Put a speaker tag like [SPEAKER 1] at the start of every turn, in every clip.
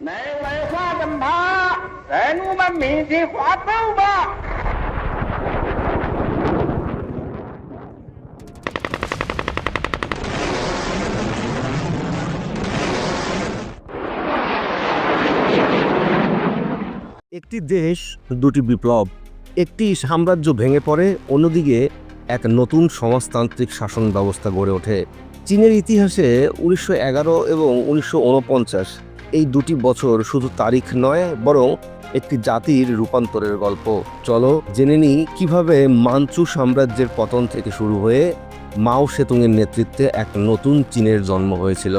[SPEAKER 1] 乃为花灯趴，在我们面前画走吧。
[SPEAKER 2] একটি দেশ দুটি বিপ্লব একটি সাম্রাজ্য ভেঙে পড়ে অন্যদিকে এক নতুন সমাজতান্ত্রিক শাসন ব্যবস্থা গড়ে ওঠে চীনের ইতিহাসে উনিশশো এগারো এবং উনিশশো উনপঞ্চাশ এই দুটি বছর শুধু তারিখ নয়, বরং একটি জাতির রূপান্তরের গল্প। চলো জেনে নিই কীভাবে মানচু সাম্রাজ্যের পতন থেকে শুরু হয়ে মাও সেতুংয়ের নেতৃত্বে এক নতুন চীনের জন্ম হয়েছিল।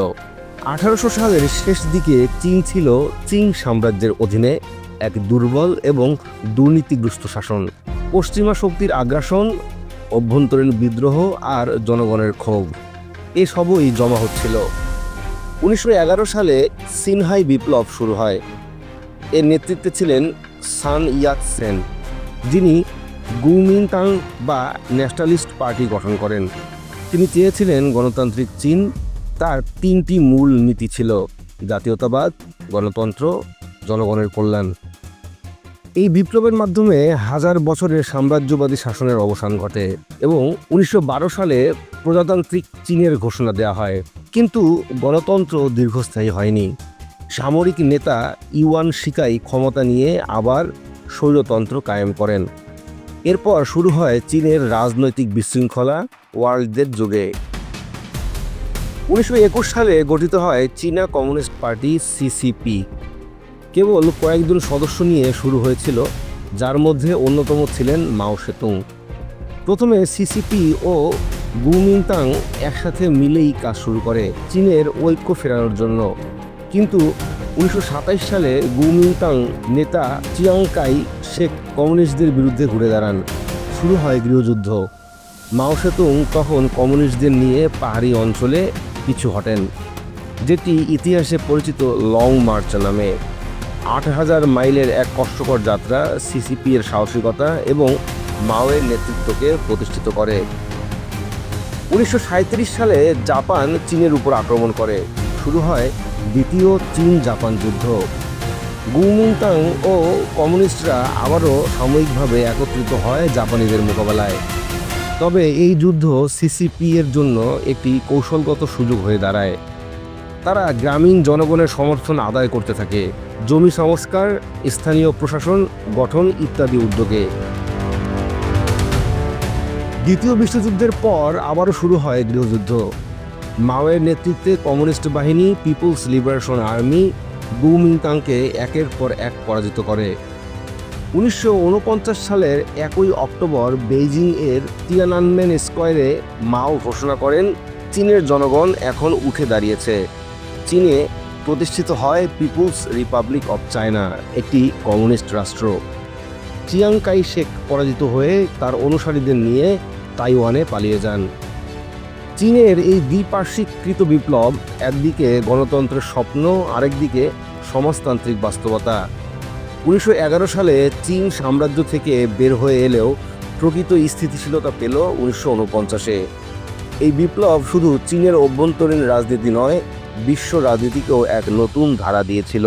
[SPEAKER 2] আঠারোশো সালের শেষ দিকে চীন ছিল চীন সাম্রাজ্যের অধীনে এক দুর্বল এবং দুর্নীতিগ্রস্ত শাসন। পশ্চিমা শক্তির আগ্রাসন, অভ্যন্তরীণ বিদ্রোহ আর জনগণের ক্ষোভ, এসবই জমা হচ্ছিল। উনিশশো এগারো সালে সিনহাই বিপ্লব শুরু হয়। এর নেতৃত্বে ছিলেন সান ইয়াত সেন, যিনি গুমিনতাং বা ন্যাশনালিস্ট পার্টি গঠন করেন। তিনি চেয়েছিলেন গণতান্ত্রিক চীন তার তিনটি মূল নীতি ছিল, জাতীয়তাবাদ, গণতন্ত্র, জনগণের কল্যাণ। এই বিপ্লবের মাধ্যমে হাজার বছরের সাম্রাজ্যবাদী শাসনের অবসান ঘটে এবং উনিশশো বারো সালে প্রজাতান্ত্রিক চীনের ঘোষণা দেওয়া হয়। কিন্তু গণতন্ত্র দীর্ঘস্থায়ী হয়নি। সামরিক নেতা ইউয়ান শিকাই ক্ষমতা নিয়ে আবার স্বৈরতন্ত্র কায়েম করেন। এরপর শুরু হয় চীনের রাজনৈতিক বিশৃঙ্খলা ওয়ার্ল্ডদের যুগে। উনিশশো একুশ সালে গঠিত হয় চীনা কমিউনিস্ট পার্টি সিসিপি কেবল কয়েকজন সদস্য নিয়ে শুরু হয়েছিল, যার মধ্যে অন্যতম ছিলেন মাও সেতুং। প্রথমে সিসিপি ও গুমিনতাং একসাথে মিলেই কাজ শুরু করে চীনের ঐক্য ফেরানোর জন্য। কিন্তু উনিশশো সাতাশ সালে গুমিনতাং নেতা চিয়াংকাই শেখ কমিউনিস্টদের বিরুদ্ধে ঘুরে দাঁড়ান। শুরু হয় গৃহযুদ্ধ। মাও সেতুং তখন কমিউনিস্টদের নিয়ে পাহাড়ি অঞ্চলে পিছু হটেন, যেটি ইতিহাসে পরিচিত লং মার্চ নামে। আট হাজার মাইলের এক কষ্টকর যাত্রা সিসিপি এর সাহসিকতা এবং মাওয়ের নেতৃত্বকে প্রতিষ্ঠিত করে। উনিশশো সাঁইত্রিশ সালে জাপান চীনের উপর আক্রমণ করে। শুরু হয় দ্বিতীয় চীন জাপান যুদ্ধ। গুমিংতাং ও কমিউনিস্টরা আবারও সাময়িকভাবে একত্রিত হয় জাপানিদের মোকাবেলায়। তবে এই যুদ্ধ সিসিপি এর জন্য একটি কৌশলগত সুযোগ হয়ে দাঁড়ায়। তারা গ্রামীণ জনগণের সমর্থন আদায় করতে থাকে। জমি সংস্কার, স্থানীয় প্রশাসন, গঠন ইত্যাদি উদ্যোগে। দ্বিতীয় বিশ্বযুদ্ধের পর আবারও শুরু হয় গৃহযুদ্ধ মাওয়ের নেতৃত্বে কমিউনিস্ট বাহিনী, পিপলস লিবারেশন আর্মি গুমিংতাংকে একের পর এক পরাজিত করে। উনিশশো উনপঞ্চাশ সালের একই অক্টোবর বেইজিং এর তিয়ানানমেন স্কোয়ারে মাও ঘোষণা করেন, চীনের জনগণ এখন উঠে দাঁড়িয়েছে। চীনে প্রতিষ্ঠিত হয় পিপুলস রিপাবলিক অফ চায়না, একটি কমিউনিস্ট রাষ্ট্র। চিয়াংকাই শেখ পরাজিত হয়ে তার অনুসারীদের নিয়ে তাইওয়ানে পালিয়ে যান। চীনের এই দ্বিপার্শ্বিককৃত বিপ্লব একদিকে গণতন্ত্রের স্বপ্ন, আরেকদিকে সমাজতান্ত্রিক বাস্তবতা। উনিশশো এগারো সালে চীন সাম্রাজ্য থেকে বের হয়ে এলেও প্রকৃত স্থিতিশীলতা পেল উনিশশো উনপঞ্চাশে। এই বিপ্লব শুধু চীনের অভ্যন্তরীণ রাজনীতি নয়, বিশ্ব রাজনীতিকেও এক নতুন ধারা দিয়েছিল।